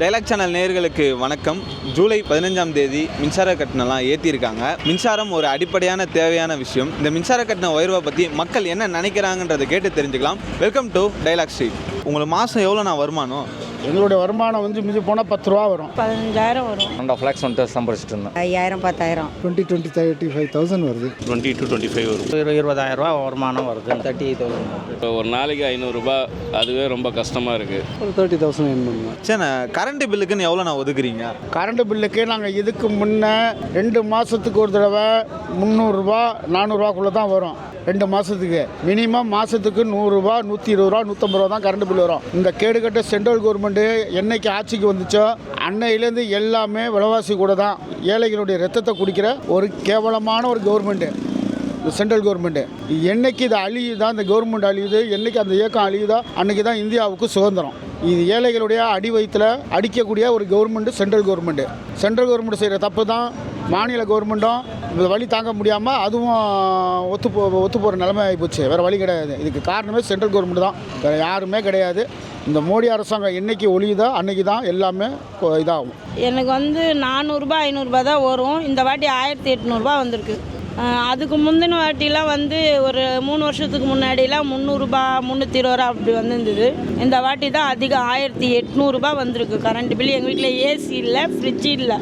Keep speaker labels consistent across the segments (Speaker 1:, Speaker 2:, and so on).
Speaker 1: Dialogue channel நேயர்களுக்கு வணக்கம். ஜூலை பதினஞ்சாம் தேதி மின்சார கட்டணம்லாம் ஏற்றிருக்காங்க மின்சாரம் ஒரு அடிப்படையான தேவையான விஷயம். இந்த மின்சார கட்டண உயர்வை பற்றி மக்கள் என்ன நினைக்கிறாங்கன்றதை கேட்டு தெரிஞ்சுக்கலாம். வெல்கம் டு டைலாக் ஸ்ட்ரீட் உங்களுக்கு மாதம் எவ்வளோ நான் வருமானம்?
Speaker 2: எங்களுடைய வருமானம் வந்து மிஞ்சி போனால் பத்து ரூபா வரும்.
Speaker 3: பதினஞ்சாயிரம் வரும்.
Speaker 4: ஒன் ஆஃப் லேக்ஸ் வந்துட்டு சம்பாரிச்சிட்டு இருந்தேன்.
Speaker 5: ஐயாயிரம் பத்தாயிரம்.
Speaker 6: Twenty twenty thirty five thousand வருது.
Speaker 7: டுவெண்ட்டி டு டுவெண்ட்டி ஃபைவ் வரும்
Speaker 8: இருபதாயிரம் ரூபா வருமானம் வருது. தேர்ட்டி எயிட் தௌசண்ட்
Speaker 7: இப்போ ஒரு நாளைக்கு ஐநூறுரூபா அதுவே ரொம்ப கஷ்டமாக இருக்குது
Speaker 6: ஒரு தேர்ட்டி தௌசண்ட் என் பண்ணுவேன்
Speaker 1: சரி கரண்ட் பில்லுக்குன்னு எவ்வளோ நான் ஒதுக்குறீங்க?
Speaker 2: கரண்ட் பில்லுக்கு நாங்கள் இதுக்கு முன்னே ரெண்டு மாதத்துக்கு ஒரு தடவை முந்நூறுரூவா நானூறுரூவாக்குள்ளே தான் வரும். ரெண்டு மாதத்துக்கு மினிமம் மாதத்துக்கு நூறுரூவா நூற்றி இருபது ரூபா நூற்றம்பது ரூபா தான் கரண்ட் பில் வரும். இந்த கேடுகட்ட சென்ட்ரல் கவர்மெண்ட்டு என்னைக்கு ஆட்சிக்கு வந்துச்சோ அன்னையிலேருந்து எல்லாமே விலைவாசி கூட தான் ஏழைகளுடைய ரத்தத்தை குடிக்கிற ஒரு கேவலமான ஒரு கவர்மெண்ட்டு. இந்த சென்ட்ரல் கவர்மெண்ட்டு. என்னைக்கு இது அழியுதா இந்த கவர்மெண்ட் அழியுது என்னைக்கு அந்த இயக்கம் அழியுதோ அன்னைக்கு தான் இந்தியாவுக்கு சுதந்திரம். இது ஏழைகளுடைய அடி வயிற்றுல அடிக்கக்கூடிய ஒரு government central government. Central government செய்கிற தப்பு தான் மாநில கவர்மெண்ட்டும் இந்த வழி தாங்க முடியாமல் அதுவும் ஒத்து போ ஒத்து போகிற நிலைமை ஆகிப்போச்சு வேறு வழி கிடையாது. இதுக்கு காரணமே சென்ட்ரல் கவர்மெண்ட் தான். வேறு யாருமே கிடையாது. இந்த மோடி அரசாங்கம் என்றைக்கு ஒழியுதோ அன்றைக்கி தான் எல்லாமே இதாகும்.
Speaker 3: எனக்கு வந்து நானூறுரூபா ஐநூறுரூபா தான் வரும். இந்த வாட்டி ஆயிரத்தி எட்நூறுபா வந்திருக்கு. அதுக்கு முந்தின வாட்டிலாம் வந்து ஒரு மூணு வருஷத்துக்கு முன்னாடிலாம் முந்நூறுரூபா முந்நூற்றி இருபது ரூபா அப்படி வந்துருந்தது. இந்த வாட்டி தான் அதிகம் ஆயிரத்தி எட்நூறுபா வந்திருக்கு. கரண்ட் பில் எங்கள் வீட்டில் ஏசி இல்லை ஃப்ரிட்ஜ் இல்லை.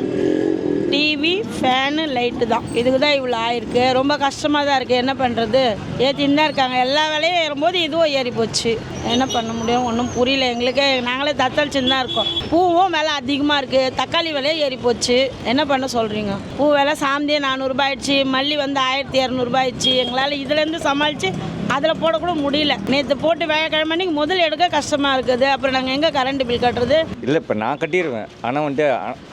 Speaker 3: டிவி ஃபேனு லைட்டு தான். இதுக்கு தான் இவ்வளோ ஆயிருக்கு. ரொம்ப கஷ்டமாக தான் இருக்குது என்ன பண்ணுறது ஏற்றின்னு தான் இருக்காங்க. எல்லா வேலையும் ஏறும்போது இதுவும் ஏறி போச்சு. என்ன பண்ண முடியும்? ஒன்றும் புரியல. எங்களுக்கு நாங்களே தத்தளிச்சுன்னு தான் இருக்கோம். பூவும் விலை அதிகமாக இருக்குது தக்காளி விலையும் ஏறி போச்சு. என்ன பண்ண சொல்கிறீங்க பூ விலை சாந்தியே நானூறுரூபா ஆயிடுச்சு. மல்லி வந்து ஆயிரத்தி இரநூறுபா ஆயிடுச்சு. எங்களால் இதுலேருந்து சமாளித்து அதில் போடக்கூட முடியல. நேற்று போட்டு வேலைக்கிழமை அன்னைக்கு முதல் எடுக்க கஷ்டமாக இருக்குது. அப்புறம் நாங்கள் எங்கே கரண்ட் பில் கட்டுறது?
Speaker 4: இல்லை இப்போ நான் கட்டிடுவேன் ஆனால் வந்துட்டு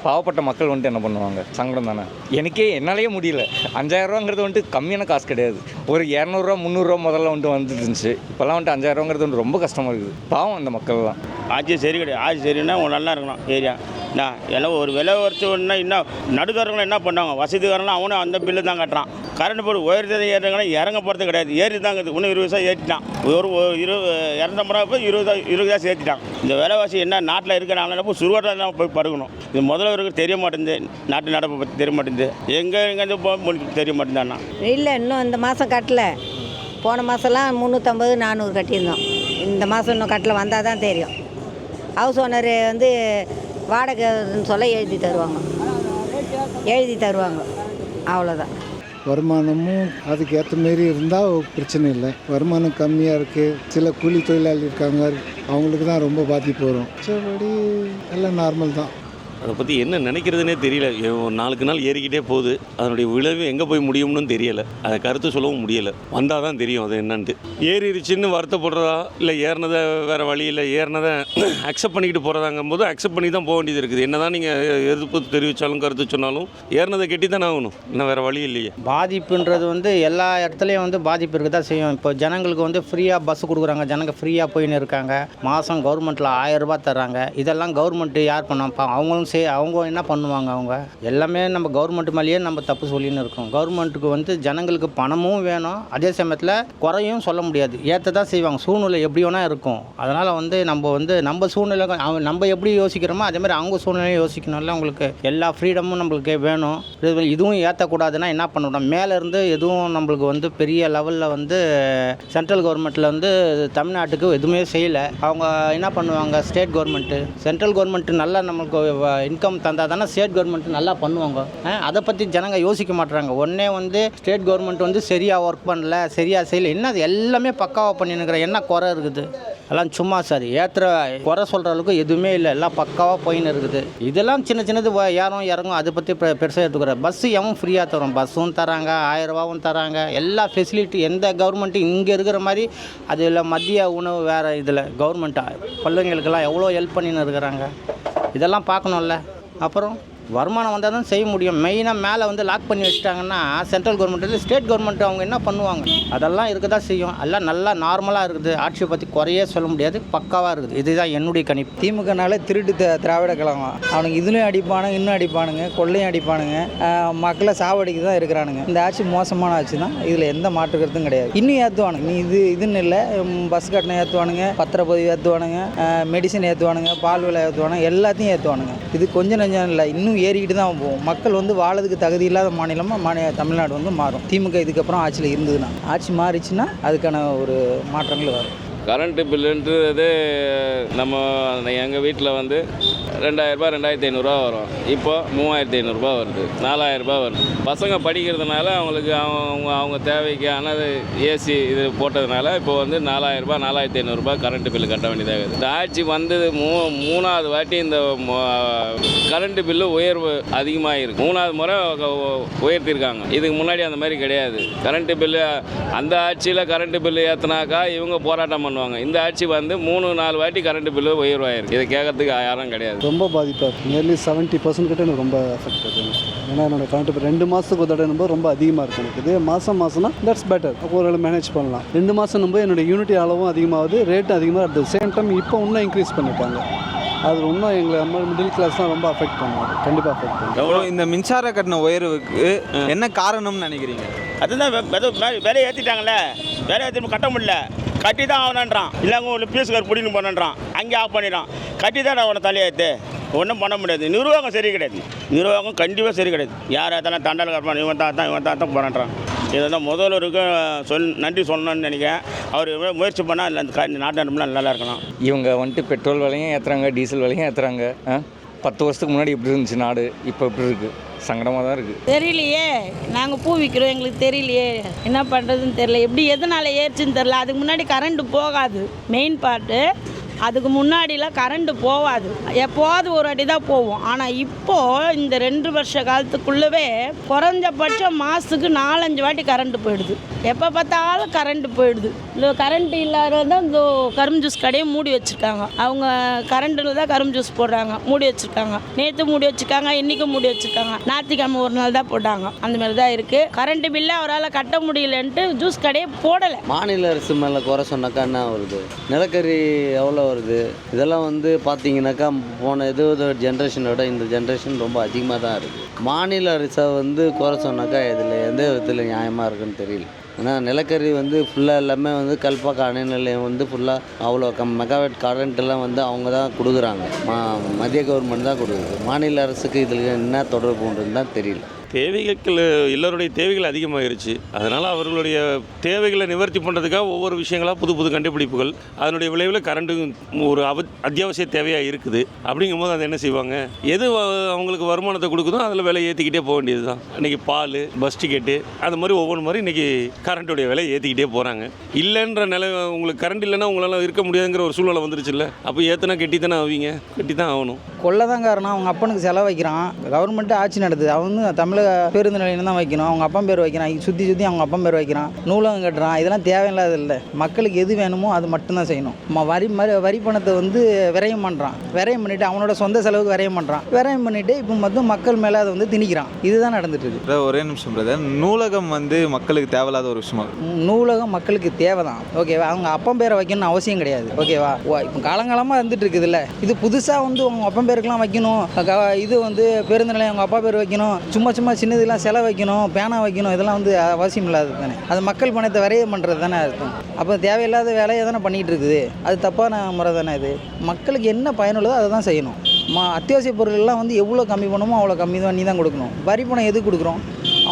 Speaker 4: பாவப்பட்ட மக்கள் வந்துட்டு என்ன பண்ணுவாங்க? சங்கடம் தானே? எனக்கே என்னாலேயே முடியல. அஞ்சாயிரரூவாங்கிறது வந்துட்டு கம்மியான காசு கிடையாது. ஒரு இரநூறுவா முந்நூறுரூவா முதல்ல வந்துட்டு வந்துட்டு இருந்துச்சு இப்போல்லாம் வந்துட்டு அஞ்சாயிரரூவாங்கிறது வந்து ரொம்ப கஷ்டமாக இருக்குது. பாவம் அந்த மக்கள்லாம்.
Speaker 9: ஆட்சி சரி கிடையாது. ஆட்சி சரின்னா நல்லா இருக்கணும் ஏரியா. நான் எல்லாம் ஒரு விலை உடனே இன்னும் நடுத்தரங்களும் என்ன பண்ணுவாங்க? வசதிக்காரங்களும் அவனும் அந்த பில்லு தான் கட்டுறான். கரண்ட் போர்டு உயர்த்ததை ஏறுறாங்கன்னா இறங்க போகிறது கிடையாது. ஏறி தாங்க இன்னும் இருபது வருஷம் ஏற்றிட்டான் ஒரு ஒரு இரு இரநூத்தம்பது ரூபா போய் இருபது இருபது காசு ஏற்றிட்டான் இந்த விலைவாசி என்ன நாட்டில் இருக்கிறாங்க போய் சுருவாட்டில் தான் போய் படுக்கணும். இது முதல்வருக்கு தெரிய மாட்டேங்குது. நாட்டு நடப்பை பற்றி தெரிய மாட்டேங்குது. எங்கே எங்கேருந்து போக தெரிய மாட்டேங்குதாண்ணா
Speaker 5: இல்லை இன்னும் இந்த மாதம் கட்டல. போன மாதம்லாம் முந்நூற்றம்பது நானூறு கட்டியிருந்தோம். இந்த மாதம் இன்னும் கட்டில். வந்தால் தான் தெரியும். ஹவுஸ் ஓனர் வந்து வாடகைன்னு சொல்ல எழுதி தருவாங்க. எழுதி தருவாங்க. அவ்வளோதான்
Speaker 6: வருமானமும் அதுக்கு ஏற்ற மாரி இருந்தால் பிரச்சனை இல்லை. வருமானம் கம்மியாக இருக்குது சில கூலி தொழிலாளி இருக்காங்க. அவங்களுக்கு தான் ரொம்ப பாதிப்பு வரும். மற்றபடி எல்லாம் நார்மல் தான்.
Speaker 7: அதை பற்றி என்ன நினைக்கிறதுனே தெரியல. நாளுக்கு நாள் ஏறிக்கிட்டே போகுது. அதனுடைய விளைவு எங்கே போய் முடியும்னு தெரியலை. அதை கருத்து சொல்லவும் முடியலை. வந்தால் தான் தெரியும் அது என்னன்ட்டு. ஏறிடுச்சின்னு வருத்தப்படுறதா? இல்லை ஏறினதை வேறு வழி இல்லை. ஏறினதை அக்செப்ட் பண்ணிக்கிட்டு போகிறதாங்கும் போது அக்செப்ட் பண்ணி தான் போக வேண்டியது இருக்குது. என்ன தான் நீங்கள் எதிர்ப்பு தெரிவித்தாலும் கருத்து சொன்னாலும் ஏறினதை கெட்டி தானே ஆகணும். இன்னும் வேறு வழி இல்லையே.
Speaker 8: பாதிப்புன்றது வந்து எல்லா இடத்துலையும் வந்து பாதிப்பு இருக்க தான் செய்யும். இப்போ ஜனங்களுக்கு வந்து ஃப்ரீயாக பஸ் கொடுக்குறாங்க. ஜனங்க ஃப்ரீயாக போயின்னு இருக்காங்க. மாதம் கவர்மெண்ட்டில் ஆயிரம் ரூபாய் தர்றாங்க. இதெல்லாம் கவர்மெண்ட்டு யார் பண்ணாப்பா அவங்களும் சே அவங்க என்ன பண்ணுவாங்க அவங்க? எல்லாமே நம்ம கவர்மெண்ட் மேலேயே நம்ம தப்பு சொல்லின்னு இருக்கோம். கவர்மெண்ட்டுக்கு வந்து ஜனங்களுக்கு பணமும் வேணும். அதே சமயத்தில் குறையும் சொல்ல முடியாது. ஏற்ற தான் செய்வாங்க. சூழ்நிலை எப்படி வேணால் இருக்கும். அதனால் வந்து நம்ம வந்து நம்ம சூழ்நிலை அவங்க நம்ம எப்படி யோசிக்கிறோமோ அதேமாதிரி அவங்க சூழ்நிலையும் யோசிக்கணும்ல அவங்களுக்கு. எல்லா ஃப்ரீடமும் நம்மளுக்கு வேணும். இது- இதுவும் ஏற்றக்கூடாதுன்னா என்ன பண்ணணும்? மேலேருந்து எதுவும் நம்மளுக்கு வந்து பெரிய லெவலில் வந்து சென்ட்ரல் கவர்மெண்ட்டில் வந்து தமிழ்நாட்டுக்கு எதுவுமே செய்யலை. அவங்க என்ன பண்ணுவாங்க? ஸ்டேட் கவர்மெண்ட்டு சென்ட்ரல் கவர்மெண்ட்டு நல்லா நம்மளுக்கு இன்கம் தந்தால் தானே ஸ்டேட் கவர்மெண்ட் நல்லா பண்ணுவாங்க. அதை பற்றி ஜனங்க யோசிக்க மாட்டுறாங்க ஒன்றே வந்து ஸ்டேட் கவர்மெண்ட் வந்து சரியாக ஒர்க் பண்ணல சரியாக செய்யல. என்ன அது எல்லாமே பக்காவாக பண்ணினுக்கிற என்ன குறை இருக்குது? எல்லாம் சும்மா சார். ஏற்றுற குறை சொல்கிற அளவுக்கு எதுவுமே இல்லை. எல்லாம் பக்காவாக போயின்னு இருக்குது. இதெல்லாம் சின்ன சின்னது யாரும் ஏறும் இறங்கும். அதை பற்றி பெருசாக எடுத்துக்கிற பஸ்ஸு எவன் ஃப்ரீயாக தரும். பஸ்ஸும் தராங்க. ஆயிரரூபாவும் தராங்க. எல்லா ஃபெசிலிட்டி எந்த கவர்மெண்ட்டும் இங்கே இருக்கிற மாதிரி அது இல்லை மதிய உணவு வேறு இதில் கவர்மெண்ட்டாக பிள்ளைங்களுக்கெல்லாம் எவ்வளோ ஹெல்ப் பண்ணின்னு இருக்கிறாங்க? இதெல்லாம் பார்க்கணும்ல. அப்புறம்? வருமானம் வந்தால் தான் செய்ய முடியும். மெயினாக மேலே வந்து லாக் பண்ணி வச்சிட்டாங்கன்னா சென்ட்ரல் கவர்மெண்ட்டில் ஸ்டேட் கவர்மெண்ட் அவங்க என்ன பண்ணுவாங்க? அதெல்லாம் இருக்க தான் செய்யும். எல்லாம் நல்லா நார்மலாக இருக்குது. ஆட்சியை பற்றி குறையே சொல்ல முடியாது. பக்காவாக இருக்குது. இதுதான் என்னுடைய கணிப்பு.
Speaker 10: திமுகனால திருட்டு த- திராவிட கழகம். அவனுக்கு இதுலையும் அடிப்பானுங்க இன்னும் அடிப்பானுங்க கொள்ளையும் அடிப்பானுங்க. மக்களை சாவடிக்கு தான் இருக்கிறானுங்க. இந்த ஆட்சி மோசமான ஆட்சி தான். இதில் எந்த மாற்று கருத்தும் கிடையாது. இன்னும் ஏற்றுவானுங்க நீ இது இதுன்னு இல்லை. பஸ் கட்டணம் ஏற்றுவானுங்க பத்திரப்பதிவு ஏற்றுவானுங்க மெடிசன் ஏற்றுவானுங்க பால் விலை ஏற்றுவானுங்க எல்லாத்தையும் ஏற்றுவானுங்க இது கொஞ்சம் நஞ்சம் இல்லை. இன்னும் ஏறிக்கிட்டு தான் போகும் மக்கள் வந்து வாழறதுக்கு தகுதி இல்லாத மாநிலமாக மாநில தமிழ்நாடு வந்து மாறும். திமுக இதுக்கப்புறம் ஆட்சியில் இருந்ததுன்னா ஆட்சி மாறிச்சுன்னா அதுக்கான ஒரு மாற்றங்கள் வரும்.
Speaker 11: கரண்ட்டு பில்லுன்றது நம்ம எங்கள் வீட்டில் வந்து ரெண்டாயிரரூபா ரெண்டாயிரத்தி ஐநூறுரூவா வரும். இப்போ மூவாயிரத்தி ஐநூறுரூபா வருது. நாலாயிரரூபா வருது. பசங்க படிக்கிறதுனால அவங்களுக்கு அவங்க அவங்க தேவைக்கான ஏசி இது போட்டதுனால இப்போ வந்து நாலாயிரரூபா நாலாயிரத்தி ஐநூறுரூபா கரண்ட் பில்லு கட்ட வேண்டியதாக இருக்குது. இந்த ஆட்சி வந்தது மூ மூணாவது வாட்டி இந்த கரண்ட் பில்லு உயர்வு அதிகமாக இருக்கு மூணாவது முறை உயர்த்திருக்காங்க. உயர்த்தியிருக்காங்க இதுக்கு முன்னாடி அந்த மாதிரி கிடையாது. கரண்ட் பில்லு அந்த ஆட்சியில் கரண்ட் பில்லு ஏற்றினாக்கா இவங்க போராட்டம் பண்ணுவாங்க. இந்த ஆட்சி வந்து மூணு நாலு வாட்டி கரண்ட் பில்லு உயர்வாயிருக்கு. இதை கேட்கறதுக்கு யாரும் கிடையாது.
Speaker 6: ரொம்ப பாதிப்பாக நியர்லி செவன்ட்டி பர்சன்ட் கிட்ட எனக்கு ரொம்ப அஃபெக்ட் ஆகுது. ஏன்னா என்னோட கரண்ட் இப்போ ரெண்டு மாதத்துக்கு ஒரு தடவை ரொம்ப அதிகமாக இருக்குது எனக்கு. இதே மாதம் மாதம்னா தட்ஸ் பெட்டர் ஒரு மேனேஜ் பண்ணலாம். ரெண்டு மாதம் நம்ப என்னோட யூனிட்டி அளவும் அதிகமாகுது ரேட்டும் அதிகமாக அட் த சேம் டைம் இப்போ இன்னும் இன்க்ரீஸ் பண்ணிட்டாங்க அது இன்னும் எங்களை நம்ம மிடில் கிளாஸ் தான் ரொம்ப அஃபெக்ட் பண்ணுவாங்க கண்டிப்பாக அஃபெக்ட் பண்ணும்
Speaker 1: எவ்வளோ இந்த மின்சார கட்டண உயர்வுக்கு என்ன காரணம்னு நினைக்கிறீங்க?
Speaker 9: அதுதான் விலையை ஏற்றிட்டாங்களே விலை ஏற்றி கட்ட முடியல. கட்டி தான் ஆகணுன்றான் இல்லைங்க ஒரு பீஸ்கார் பிடின்னு போனன்றான் அங்கே ஆஃப் பண்ணிடுறான். கட்டி தான் அவனை தலையேற்று ஒன்றும் பண்ண முடியாது. நிர்வாகம் சரி கிடையாது. நிர்வாகம் கண்டிப்பாக சரி கிடையாது. யார் ஏத்தாலும் தண்டல் கட்டுறான் இவன் தான் தான் இவன் தான் தான் போராடுறான். இதை தான் முதல்வருக்கு சொல் நன்றி சொல்லணும்னு நினைக்கிறேன். அவர் முயற்சி பண்ணால் அந்த க- நாட்டு நடப்புலாம் நல்லா இருக்கலாம்.
Speaker 4: இவங்க வந்துட்டு பெட்ரோல் விலையும் ஏற்றுறாங்க டீசல் விலையும் ஏற்றுறாங்க பத்து வருஷத்துக்கு முன்னாடி இப்படி இருந்துச்சு நாடு. இப்போ இப்படி இருக்குது சங்கடமாக தான் இருக்குது
Speaker 3: தெரியலையே. நாங்கள் பூ விற்கிறோம் எங்களுக்கு தெரியலையே. என்ன பண்ணுறதுன்னு தெரியல. எப்படி எதனால் ஏறுச்சுன்னு தெரியல. அதுக்கு முன்னாடி கரண்ட்டு போகாது. மெயின் பார்ட்டு அதுக்கு முன்னாடிலாம் கரண்ட்டு போகாது எப்போவாது ஒரு வாட்டி தான் போவோம். ஆனால் இப்போது இந்த ரெண்டு வருஷ காலத்துக்குள்ளவே குறைஞ்சபட்சம் மாதத்துக்கு நாலஞ்சு வாட்டி கரண்ட்டு போயிடுது. எப்போ பார்த்தாலும் கரண்ட்டு போயிடுது. இந்த கரண்ட் இல்லாத தான் இந்த கரும்பு ஜூஸ் கடையை மூடி வச்சுருக்காங்க. அவங்க கரண்ட்டில் தான் கரும்பு ஜூஸ் போடுறாங்க. மூடி வச்சுருக்காங்க. நேற்று மூடி வச்சுருக்காங்க. இன்றைக்கும் மூடி வச்சுருக்காங்க. ஞாயிற்றுக்கிழமை ஒரு நாள் தான் போட்டாங்க. அந்த மாதிரி தான் இருக்குது கரண்ட் பில்லை அவரால் கட்ட முடியலன்ட்டு ஜூஸ் கடையை போடலை.
Speaker 12: மாநில அரசு மேலே குறை சொன்னாக்கா என்ன வருது நிலக்கரி எவ்வளோ வருது. இதெல்லாம் வந்து பார்த்தீங்கன்னாக்கா போன இது ஜென்ரேஷனோட இந்த ஜென்ரேஷன் ரொம்ப அதிகமாக தான் இருக்குது மாநில அரசை வந்து குறை சொன்னாக்கா இதில் எந்த விதத்தில் நியாயமாக இருக்குன்னு தெரியல. ஏன்னா நிலக்கரி வந்து ஃபுல்லாக எல்லாமே வந்து கல்பாக்க அணை நிலையம் வந்து ஃபுல்லாக அவ்வளோ கம் மெகாவாட் கரண்ட்டெல்லாம் வந்து அவங்க தான் கொடுக்குறாங்க. மா மத்திய கவர்மெண்ட் தான் கொடுக்குது. மாநில அரசுக்கு இதில் என்ன தொடர்புன்றதுன்னு தான் தெரியல.
Speaker 7: தேவைகள் எல்லோருடைய தேவைகள் அதிகமாகிருச்சு அதனால் அவர்களுடைய தேவைகளை நிவர்த்தி பண்ணுறதுக்காக ஒவ்வொரு விஷயங்களாக புது புது கண்டுபிடிப்புகள் அதனுடைய விளைவில் கரண்ட்டு ஒரு அவ அத்தியாவசிய தேவையாக இருக்குது. அப்படிங்கும்போது அதை என்ன செய்வாங்க? எது அவங்களுக்கு வருமானத்தை கொடுக்குதோ அதில் விலை ஏற்றிக்கிட்டே போக வேண்டியது தான் இன்றைக்கி பால் பஸ் டிக்கெட்டு அந்த மாதிரி ஒவ்வொரு மாதிரி இன்றைக்கி கரண்ட்டுடைய விலை ஏற்றிக்கிட்டே போகிறாங்க இல்லைன்ற நிலை உங்களுக்கு கரண்ட் இல்லைன்னா உங்களால் இருக்க முடியாதுங்கிற ஒரு சூழ்நிலை வந்துருச்சுல்ல? அப்போ ஏற்றினா கெட்டி தானே ஆவீங்க? கட்டி தான் ஆகணும்.
Speaker 10: கொள்ளதான் காரணம் அவங்க அப்பனுக்கு செலவு வைக்கிறான் கவர்மெண்ட்டு ஆட்சி நடத்துது. அவன் தமிழக பேருந்து நிலையம் தான் வைக்கணும். அவங்க அப்பன் பேர் வைக்கிறான். சுற்றி சுற்றி அவங்க அப்பன் பேர் வைக்கிறான். நூலகம் கட்டுறான். இதெல்லாம் தேவையில்லாத இல்லை. மக்களுக்கு எது வேணுமோ அது மட்டும்தான் செய்யணும். ம- வரி மறு வரி பணத்தை வந்து விரயம் பண்ணுறான் விரயம் பண்ணிவிட்டு அவனோட சொந்த செலவுக்கு விரயம் பண்ணுறான் விரயம் பண்ணிவிட்டு இப்போ மொத்தம் மக்கள் மேலே அதை வந்து திணிக்கிறான். இதுதான் நடந்துட்டு இருக்கு.
Speaker 1: ஒரே நிமிஷம் பிரதர். நூலகம் வந்து மக்களுக்கு தேவையில்லாத ஒரு விஷயமா.
Speaker 10: நூலகம் மக்களுக்கு தேவை தான் ஓகேவா அவங்க அப்பன் பேரை வைக்கணும்னு அவசியம் கிடையாது. ஓகேவா இப்போ காலங்காலமாக இருந்துட்டு இருக்குதுல்ல இது புதுசாக வந்து அவங்க அப்பன் பேருக்குலாம் வைக்கணும். இது வந்து பேருந்து நிலையம் அவங்க அப்பா பேர் வைக்கணும். சும்மா சும்மா சின்னதுலாம் செலவு வைக்கணும் பேனா வைக்கணும் இதெல்லாம் வந்து அவசியம் இல்லாதது தானே. அது மக்கள் பணத்தை வரைய பண்ணுறது தானே அர்த்தம். அப்போ தேவையில்லாத வேலையை தானே பண்ணிகிட்டு இருக்குது. அது தப்பான முறை தானே இது மக்களுக்கு என்ன பயனுள்ளதோ அதை தான் செய்யணும். மா அத்தியாவசிய பொருட்கள்லாம் வந்து எவ்வளோ கம்மி பண்ணுமோ அவ்வளோ கம்மி தான் நீ தான் கொடுக்கணும். வரி பணம் எது கொடுக்குறோம்?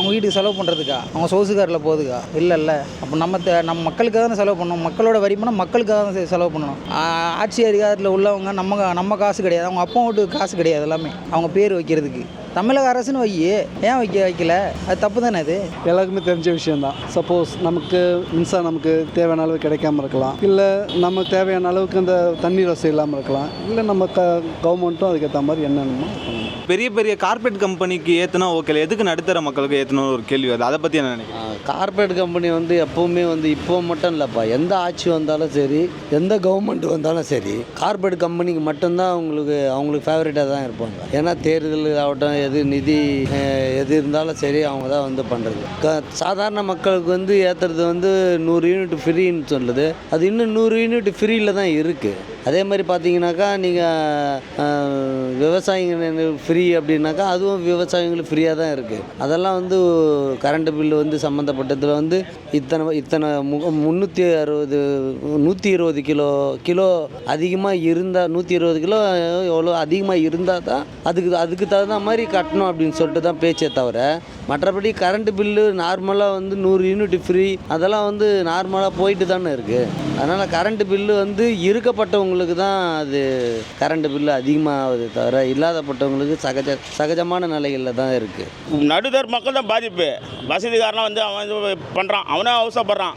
Speaker 10: அவங்க வீட்டுக்கு செலவு பண்ணுறதுக்கா அவங்க சோசுக்காரில் போகுதுக்கா? இல்லை இல்லை அப்போ நம்ம தே- நம்ம மக்களுக்காக தானே செலவு பண்ணணும். மக்களோட வரி பணம் மக்களுக்காக தான் செலவு பண்ணணும். ஆட்சி அதிகாரத்தில் உள்ளவங்க நம்ம நம்ம காசு கிடையாது. அவங்க அப்பா வீட்டு காசு கிடையாது எல்லாமே. அவங்க பேர் வைக்கிறதுக்கு. தமிழக அரசுன்னு வை ஏன் வைக்க வைக்கல? அது தப்பு தானே அது?
Speaker 6: எல்லாருக்குமே தெரிஞ்ச விஷயம்தான். சப்போஸ் நமக்கு மின்சாரம் நமக்கு தேவையான அளவு கிடைக்காம இருக்கலாம். இல்லை நம்ம தேவையான அளவுக்கு அந்த தண்ணீர் வசதி இல்லாமல் இருக்கலாம். இல்லை நம்ம க கவர்மெண்ட்டும் அதுக்கேற்ற மாதிரி என்னென்னமோ பண்ணணும்.
Speaker 1: பெரிய பெரிய கார்ப்பரேட் கம்பெனிக்கு ஏற்றுனா ஓகே எதுக்கு நடுத்தர மக்களுக்கு ஏற்றணும் ஒரு கேள்வி வருது? அதை பற்றி என்ன நினைக்கிறேன்
Speaker 12: கார்ப்பரேட் கம்பெனி வந்து எப்போவுமே வந்து இப்போ மட்டும் இல்லைப்பா. எந்த ஆட்சி வந்தாலும் சரி எந்த கவர்மெண்ட் வந்தாலும் சரி கார்ப்பரேட் கம்பெனிக்கு மட்டும்தான் அவங்களுக்கு அவங்களுக்கு ஃபேவரட்டாக தான் இருப்பாங்க. ஏன்னா தேர்தல் ஆகட்டும் எது நிதி எது இருந்தாலும் சரி அவங்க தான் வந்து பண்ணுறது க சாதாரண மக்களுக்கு வந்து ஏற்றுறது வந்து நூறு யூனிட் ஃப்ரீன்னு சொல்லுது. அது இன்னும் நூறு யூனிட் ஃப்ரீயில் தான் இருக்குது அதே மாதிரி பார்த்தீங்கன்னாக்கா நீங்கள் விவசாயிங்க ஃப்ரீ அப்படின்னாக்கா அதுவும் விவசாயிங்களுக்கு ஃப்ரீயாக தான் இருக்குது அதெல்லாம் வந்து கரண்ட் பில்லு வந்து சம்மந்தப்பட்டதில் வந்து இத்தனை இத்தனை மு முந்நூற்றி அறுபது நூற்றி இருபது கிலோ கிலோ அதிகமாக இருந்தால் நூற்றி இருபது கிலோ எவ்வளோ அதிகமாக இருந்தால் தான் அதுக்கு அதுக்கு தகுந்த மாதிரி கட்டணும் அப்படின்னு சொல்லிட்டு தான் பேச்சே தவிர மற்றபடி கரண்ட் பில்லு நார்மலாக வந்து நூறு யூனிட் ஃப்ரீ அதெல்லாம் வந்து நார்மலாக போயிட்டு தானே இருக்குது அதனால் கரண்ட் பில்லு வந்து இருக்கப்பட்டவங்களுக்கு தான் அது கரண்ட் பில்லு அதிகமாகுது தவிர இல்லாதப்பட்டவங்களுக்கு சகஜ சகஜமான நிலைகளில் தான் இருக்குது
Speaker 9: நடுதர் மக்கள் தான் பாதிப்பு. வசதிக்காரனாக வந்து அவன் பண்ணுறான் அவனே அவசரப்படுறான்.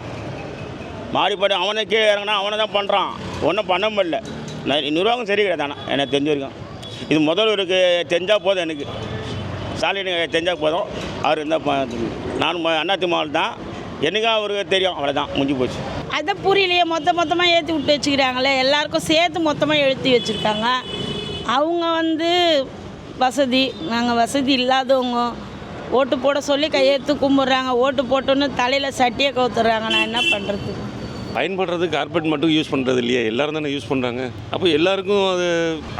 Speaker 9: மாடிப்படி அவனை கீழே இறங்கினா அவனை தான் பண்ணுறான் ஒன்றும் பண்ண முடியல. நிர்வாகம் சரி கிடையாது ஆனால் எனக்கு தெரிஞ்ச வரைக்கும். இது முதல்வருக்கு தெரிஞ்சால் போதும் எனக்கு. ஸ்டாலின் தெரிஞ்சால் போதும். அவர் இருந்தால் நானும் மாவட்டம் தான். எனக்கும் அவருக்கு தெரியும். அவ்வளோதான் முடிஞ்சு போச்சு.
Speaker 3: அதை புரியலையே. மொத்த மொத்தமாக ஏற்றி விட்டு வச்சுக்கிறாங்களே. எல்லாருக்கும் சேர்த்து மொத்தமாக எழுத்தி வச்சுருக்காங்க. அவங்க வந்து வசதி நாங்கள் வசதி இல்லாதவங்க. ஓட்டு போட சொல்லி கையெழுத்து கும்பிட்றாங்க. ஓட்டு போட்டோன்னு தலையில் சட்டியை கவுத்துறாங்க. நான் என்ன பண்ணுறது
Speaker 7: பயன்படுறது கார்பெட் மட்டும் யூஸ் பண்ணுறது இல்லையா. எல்லாரும் தானே யூஸ் பண்ணுறாங்க அப்போ எல்லாருக்கும் அது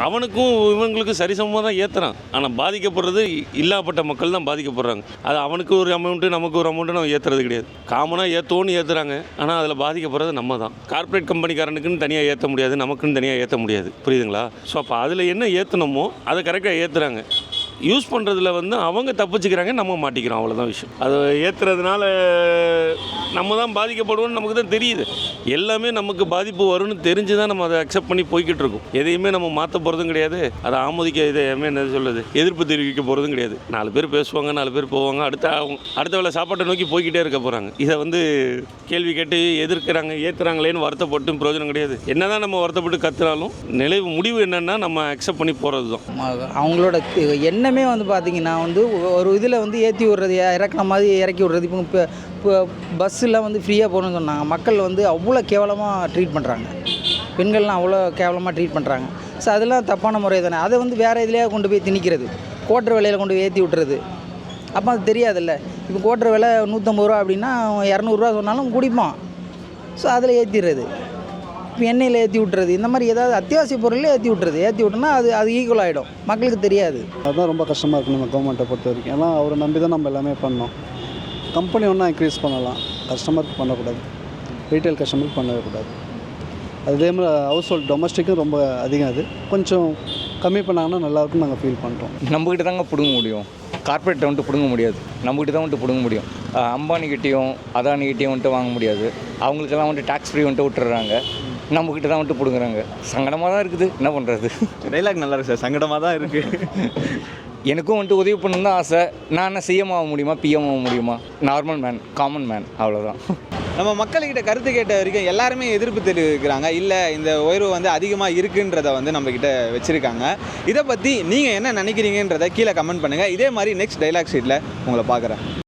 Speaker 7: அவனுக்கும் இவங்களுக்கும் சரிசமமாக தான் ஏற்றுறான் ஆனால் பாதிக்கப்படுறது இல்லாப்பட்ட மக்கள் தான் பாதிக்கப்படுறாங்க. அது அவனுக்கு ஒரு அமௌண்ட்டு நமக்கு ஒரு அமௌண்ட்டு நம்ம ஏற்றுறது கிடையாது. காமனாக ஏற்றுவோன்னு ஏற்றுறாங்க ஆனால் அதில் பாதிக்கப்படுறது நம்ம தான். கார்ப்பரேட் கம்பெனிக்காரனுக்குன்னு தனியாக ஏற்ற முடியாது. நமக்குன்னு தனியாக ஏற்ற முடியாது. புரியுதுங்களா? ஸோ அப்போ அதில் என்ன ஏற்றணுமோ அதை கரெக்டாக ஏற்றுறாங்க யூஸ் பண்ணுறதுல வந்து அவங்க தப்பிச்சுக்கிறாங்க நம்ம மாட்டிக்கிறோம். அவ்வளோதான் விஷயம். அதை ஏற்றுறதுனால நம்ம தான் பாதிக்கப்படுவோம்னு நமக்கு தான் தெரியுது. எல்லாமே நமக்கு பாதிப்பு வரும்னு தெரிஞ்சு தான் நம்ம அதை அக்செப்ட் பண்ணி போய்கிட்டு இருக்கோம். எதையுமே நம்ம மாற்ற போகிறதும் கிடையாது. அதை ஆமோதிக்க இதை என்ன சொல்லுது? எதிர்ப்பு தெரிவிக்க போகிறதும் கிடையாது. நாலு பேர் பேசுவாங்க நாலு பேர் போவாங்க. அடுத்த அவங்க அடுத்த வேளை சாப்பாட்டை நோக்கி போய்கிட்டே இருக்க போகிறாங்க இதை வந்து கேள்வி கேட்டு எதிர்க்கிறாங்க ஏற்றுறாங்களேன்னு வருத்தப்பட்டும் பிரயோஜனம் கிடையாது. என்னதான் நம்ம வருத்தப்பட்டு கத்துனாலும் நிலை முடிவு என்னன்னா நம்ம அக்செப்ட் பண்ணி போகிறது தான்
Speaker 10: அவங்களோட தி- எண்ணமே வந்து பார்த்திங்கன்னா வந்து ஒரு இதில் வந்து ஏற்றி விட்றது இறக்குன மாதிரி இறக்கி விட்றது. இப்போ இப்போ இப்போ பஸ்ஸெலாம் வந்து ஃப்ரீயாக போகணும்னு சொன்னாங்க. மக்கள் வந்து அவ்வளோ கேவலமாக ட்ரீட் பண்ணுறாங்க பெண்கள்லாம் அவ்வளோ கேவலமாக ட்ரீட் பண்ணுறாங்க ஸோ அதெல்லாம் தப்பான முறை தானே. அதை வந்து வேறு இதுலேயே கொண்டு போய் திணிக்கிறது. கோட்டர் விலையில் கொண்டு போய் ஏற்றி விட்டுறது. அப்போ அது தெரியாதுல்ல. இப்போ கோட்டர் விலை நூற்றம்பது ரூபா அப்படின்னா இரநூறுவா சொன்னாலும் குடிப்பான். ஸோ அதில் ஏற்றிடுறது எண்ணெயில் ஏற்றி விட்டுறது இந்த மாதிரி ஏதாவது அத்தியாவசிய பொருளில் ஏற்றி விட்டுறது. ஏற்றி விட்டோம்னா அது அது ஈக்குவல் ஆகிடும் மக்களுக்கு தெரியாது.
Speaker 6: அதுதான் ரொம்ப கஷ்டமாக இருக்குது நம்ம கவர்மெண்ட்டை பொறுத்த வரைக்கும். ஏன்னா அவரை நம்பி தான் நம்ம எல்லாமே பண்ணோம். கம்பெனி ஒன்றா இன்க்ரீஸ் பண்ணலாம். கஸ்டமருக்கு பண்ணக்கூடாது. ரீட்டைல் கஸ்டமருக்கு பண்ணவே கூடாது அதே மாதிரி ஹவுஸ் ஹோல்ட் டொமஸ்டிக்கும் ரொம்ப அதிகம் அது. கொஞ்சம் கம்மி பண்ணாங்கன்னா நல்லாயிருக்கும் நாங்கள் ஃபீல் பண்ணுறோம்
Speaker 4: நம்மக்கிட்ட தாங்க பிடுங்க முடியும். கார்ப்பரேட்டை வந்துட்டு பிடுங்க முடியாது. நம்மக்கிட்ட தான் வந்துட்டு பிடுங்க முடியும். அம்பானிக்கிட்டேயும் அதானிக்கிட்டேயும் வந்துட்டு வாங்க முடியாது. அவங்களுக்கெல்லாம் வந்துட்டு டேக்ஸ் ஃப்ரீ வந்துட்டு விட்டுறாங்க நம்மக்கிட்ட தான் வந்துட்டு பிடுங்குறாங்க. சங்கடமாக தான் இருக்குது. என்ன பண்ணுறது
Speaker 1: டைலாக் நல்லா இருக்கு சார் சங்கடமாக தான் இருக்குது
Speaker 4: எனக்கும் வந்துட்டு உதவி பண்ணணும் தான் ஆசை. நான் என்ன சிஎம் ஆக முடியுமா? பிஎம் ஆக முடியுமா? நார்மல் மேன் காமன் மேன் அவ்வளோதான்
Speaker 1: நம்ம மக்கள்கிட்ட கருத்து கேட்ட வரைக்கும் எல்லாருமே எதிர்ப்பு தெரிவிக்கிறாங்க. இல்லை இந்த உயர்வு வந்து அதிகமாக இருக்குன்றத வந்து நம்மக்கிட்ட வச்சுருக்காங்க. இதை பற்றி நீங்கள் என்ன நினைக்கிறீங்கன்றதை கீழே கமெண்ட் பண்ணுங்கள் இதே மாதிரி நெக்ஸ்ட் டைலாக் ஷீட்டில் உங்களை பார்க்குறேன்.